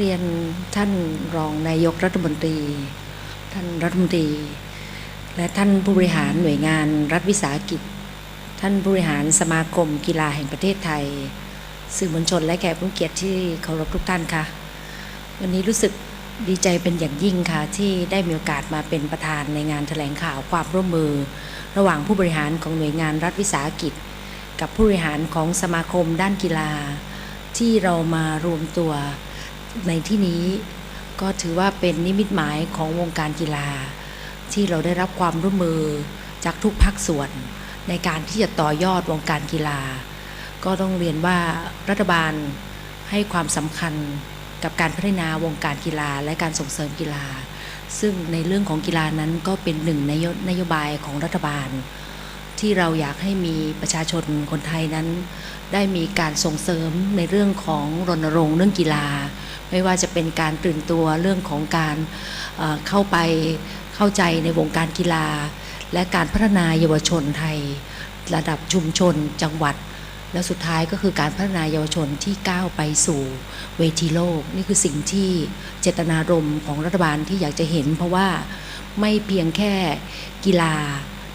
เรียนท่านรองนายกรัฐมนตรี ท่านรัฐมนตรี และท่านผู้บริหารหน่วยงานรัฐวิสาหกิจ ท่านผู้บริหารสมาคมกีฬาแห่งประเทศไทย สื่อมวลชนและแขกผู้เกียรติที่เคารพทุกท่านค่ะ วันนี้รู้สึกดีใจเป็นอย่างยิ่งค่ะ ที่ได้มีโอกาสมาเป็นประธานในงานแถลงข่าวความร่วมมือ ระหว่างผู้บริหารของหน่วยงานรัฐวิสาหกิจ กับผู้บริหารของสมาคมด้านกีฬา ที่เรามารวมตัว ในที่นี้ก็ถือว่าเป็นนิมิตหมายของวงการกีฬา ที่เราได้รับความร่วมมือจากทุกภาคส่วน ในการที่จะต่อยอดวงการกีฬา ก็ต้องเรียนว่ารัฐบาลให้ความสำคัญกับการพัฒนาวงการกีฬาและการส่งเสริมกีฬา ซึ่งในเรื่องของกีฬานั้นก็เป็นหนึ่งในนโยบายของรัฐบาล ที่เราอยากให้มีประชาชนคนไทยนั้น ได้มีการส่งเสริมในเรื่องของรณรงค์เรื่องกีฬา ไม่ว่าจะเป็นการตื่นตัวเรื่องของการเข้าไปเข้าใจในวงการกีฬา และการพัฒนาเยาวชนไทย ระดับชุมชนจังหวัด และสุดท้ายก็คือการพัฒนาเยาวชนที่ก้าวไปสู่เวทีโลก นี่คือสิ่งที่เจตนารมณ์ของรัฐบาลที่อยากจะเห็น เพราะว่าไม่เพียงแค่กีฬา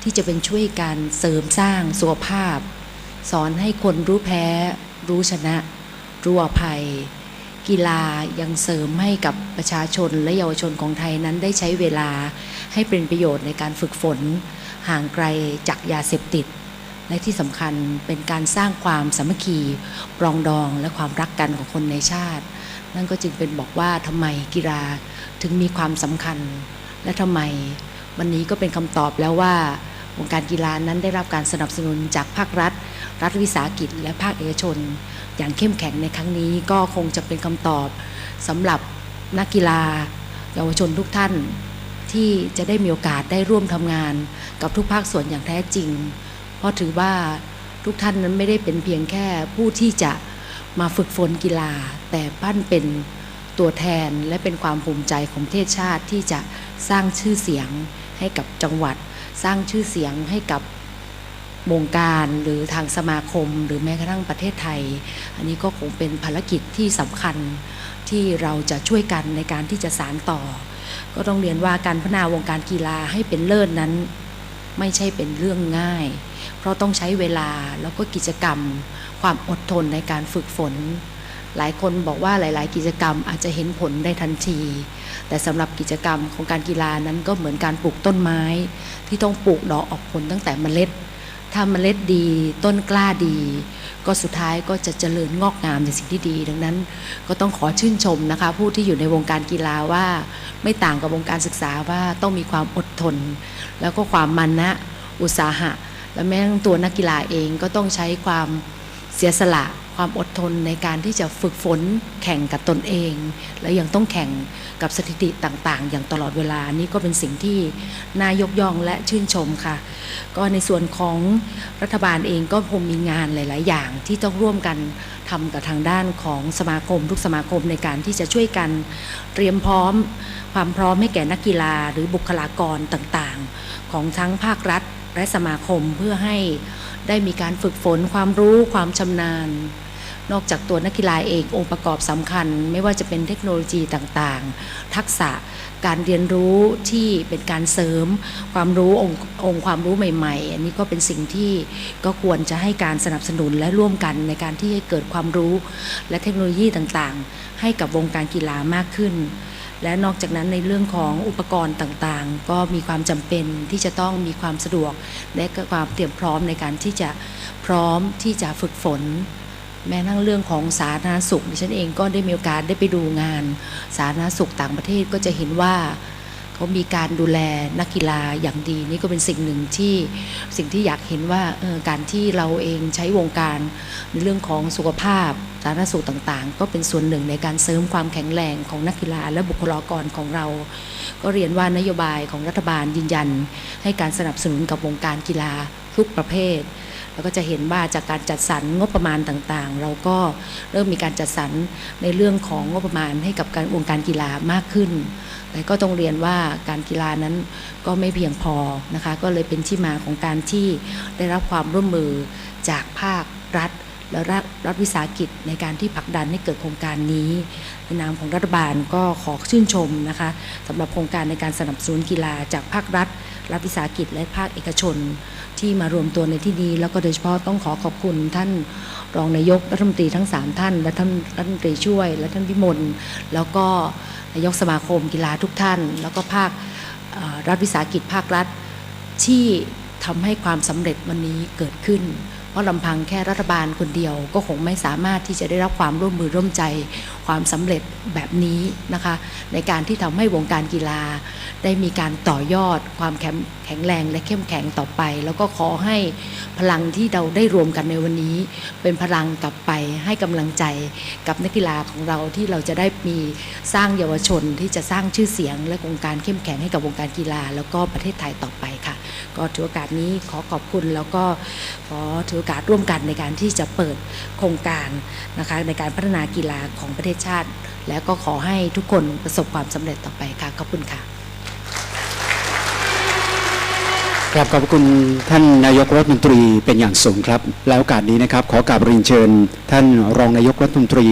ที่จะเป็นช่วยการเสริมสร้างสุขภาพ สอนให้คนรู้แพ้ รู้ชนะ รู้อภัย กีฬายังเสริมให้กับประชาชนและเยาวชนของไทยนั้นได้ใช้เวลาให้เป็นประโยชน์ในการฝึกฝน ห่างไกลจากยาเสพติด และที่สำคัญเป็นการสร้างความสามัคคีปรองดองและความรักกันของคนในชาติ นั่นก็จึงเป็นบอกว่าทำไมกีฬาถึงมีความสำคัญและทำไมวันนี้ก็เป็นคำตอบแล้วว่า วงการกีฬานั้นได้รับการสนับสนุนจากภาครัฐ รัฐวิสาหกิจ และภาคเอกชน อย่างเข้มแข็งในครั้งนี้ก็คงจะเป็นคำตอบสำหรับนักกีฬา เยาวชนทุกท่านที่จะได้มีโอกาสได้ร่วมทำงาน กับทุกภาคส่วนอย่างแท้จริง เพราะถือว่าทุกท่านนั้นไม่ได้เป็นเพียงแค่ผู้ที่จะมาฝึกฝนกีฬา แต่ปั้นเป็นตัวแทนและเป็นความภูมิใจของประเทศชาติที่จะสร้างชื่อเสียงให้กับจังหวัด สร้างชื่อเสียงให้กับวงการหรือทางสมาคมหรือแม้กระทั่งประเทศไทย อันนี้ก็คงเป็นภารกิจที่สำคัญที่เราจะช่วยกันในการที่จะสานต่อ ก็ต้องเรียนว่าการพัฒนาวงการกีฬาให้เป็นเลิศนั้น ไม่ใช่เป็นเรื่องง่าย เพราะต้องใช้เวลาแล้วก็กิจกรรม ความอดทนในการฝึกฝน หลายคนบอกว่าหลาย ๆ กิจกรรมอาจจะเห็นผลได้ทันที แต่สำหรับกิจกรรมของการกีฬานั้นก็เหมือนการปลูกต้นไม้ ที่ต้องปลูกดอกออกผลตั้งแต่เมล็ด ถ้าเมล็ดดีต้นกล้าดี ก็สุดท้ายก็จะเจริญงอกงามในสิ่งที่ดี ดังนั้นก็ต้องขอชื่นชมนะคะ ผู้ที่อยู่ในวงการกีฬาว่า ไม่ต่างกับวงการศึกษาว่าต้องมีความอดทน แล้วก็ความมันนะอุตสาหะ และแม้ทั้งตัวนักกีฬาเองก็ต้องใช้ความเสียสละ ความอดทนในการที่จะฝึกฝนแข่งกับตนเอง และยังต้องแข่งกับสถิติต่างๆ อย่างตลอดเวลานี่ก็เป็นสิ่งที่น่ายกย่องและชื่นชมค่ะ ก็ในส่วนของรัฐบาลเองก็คงมีงานหลาย ๆ อย่างที่ต้องร่วมกันทำกับทางด้านของสมาคม ทุกสมาคมในการที่จะช่วยกันเตรียมพร้อม ความพร้อมให้แก่นักกีฬาหรือบุคลากรต่างๆ ของทั้งภาครัฐและสมาคมเพื่อให้ได้มีการฝึกฝนความรู้ความชำนาญ นอกจากตัวนักกีฬาเององค์ประกอบสำคัญ ไม่ว่าจะเป็นเทคโนโลยีต่างๆ ทักษะการเรียนรู้ที่เป็นการเสริมความรู้องค์องค์ความรู้ใหม่ๆ อันนี้ก็เป็นสิ่งที่ก็ควรจะให้การสนับสนุนและร่วมกันในการที่ให้เกิดความรู้ และเทคโนโลยีต่างๆ ให้กับวงการกีฬามากขึ้น และนอกจากนั้นในเรื่องของอุปกรณ์ต่างๆ ก็มีความจำเป็นที่จะต้องมีความสะดวก และก็ความเตรียมพร้อมในการที่จะพร้อมที่จะฝึกฝน แม้ทั้งเรื่องของสาธารณสุขดิฉันเองก็ได้มีโอกาสได้ไปดูงาน สาธารณสุขต่างประเทศก็จะเห็นว่าเขามีการดูแลนักกีฬาอย่างดี นี่ก็เป็นสิ่งหนึ่งที่สิ่งที่อยากเห็นว่าการที่เราเองใช้วงการในเรื่องของสุขภาพสาธารณสุขต่างๆ ก็เป็นส่วนหนึ่งในการเสริมความแข็งแรงของนักกีฬาและบุคลากรของเรา ก็เรียนว่านโยบายของรัฐบาลยืนยัน ให้การสนับสนุนกับวงการกีฬาทุกประเภท แล้วก็จะเห็นว่าจากการจัดสรรงบประมาณต่างๆ เราก็เริ่มมีการจัดสรรในเรื่องของงบประมาณให้กับการวงการกีฬามากขึ้น แต่ก็ต้องเรียนว่าการกีฬานั้นก็ไม่เพียงพอนะคะ ก็เลยเป็นที่มาของการที่ได้รับความร่วมมือจากภาครัฐ และรัฐรัฐวิสาหกิจในการที่ผลักดันให้เกิดโครงการนี้ในนามของรัฐบาลก็ขอชื่นชมนะคะสำหรับโครงการในการสนับสนุนกีฬาจากภาครัฐ รัฐวิสาหกิจและภาคเอกชน ที่มารวมตัวในที่นี้ แล้วก็โดยเฉพาะต้องขอขอบคุณท่านรองนายกรัฐมนตรีทั้ง 3 ท่าน และท่านรัฐมนตรีช่วย และท่านพิมลแล้วก็นายกสมาคมกีฬาทุกท่าน แล้วก็ภาครัฐวิสาหกิจภาครัฐที่ทำให้ความสำเร็จวันนี้เกิดขึ้น เพราะลำพังแค่รัฐบาลคนเดียวก็คงไม่สามารถที่จะได้รับความร่วมมือร่วมใจ ความสำเร็จแบบนี้นะคะ ในการที่ทำให้วงการกีฬา ได้มีการต่อยอด ความแข็งแรงและเข้มแข็งต่อไป แล้วก็ขอให้พลังที่เราได้รวมกันในวันนี้ เป็นพลังกลับไปให้กำลังใจกับนักกีฬาของเราที่เราจะได้มีสร้างเยาวชนที่จะสร้างชื่อเสียง และวงการเข้มแข็งให้กับวงการกีฬา แล้วก็ประเทศไทยต่อไปค่ะ ก็ถือโอกาสนี้ขอขอบคุณแล้วก็ขอถือโอกาสร่วมกันในการที่จะเปิดโครงการนะคะในการพัฒนากีฬาของประเทศชาติ แล้วก็ขอให้ทุกคนประสบความสำเร็จต่อไปค่ะขอบคุณค่ะครับขอบคุณท่านนายกรัฐมนตรีเป็นอย่างสูงครับ แล้วโอกาสนี้นะครับ ขอกราบเรียนเชิญ ท่านรองนายกรัฐมนตรี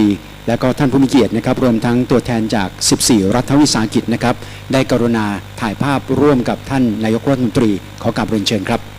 และก็ท่านผู้มีเกียรตินะครับ รวมทั้งตัวแทนจาก 14 รัฐวิสาหกิจนะครับ ได้กรุณาถ่ายภาพร่วมกับท่านนายกรัฐมนตรี ขอกราบเรียนเชิญครับ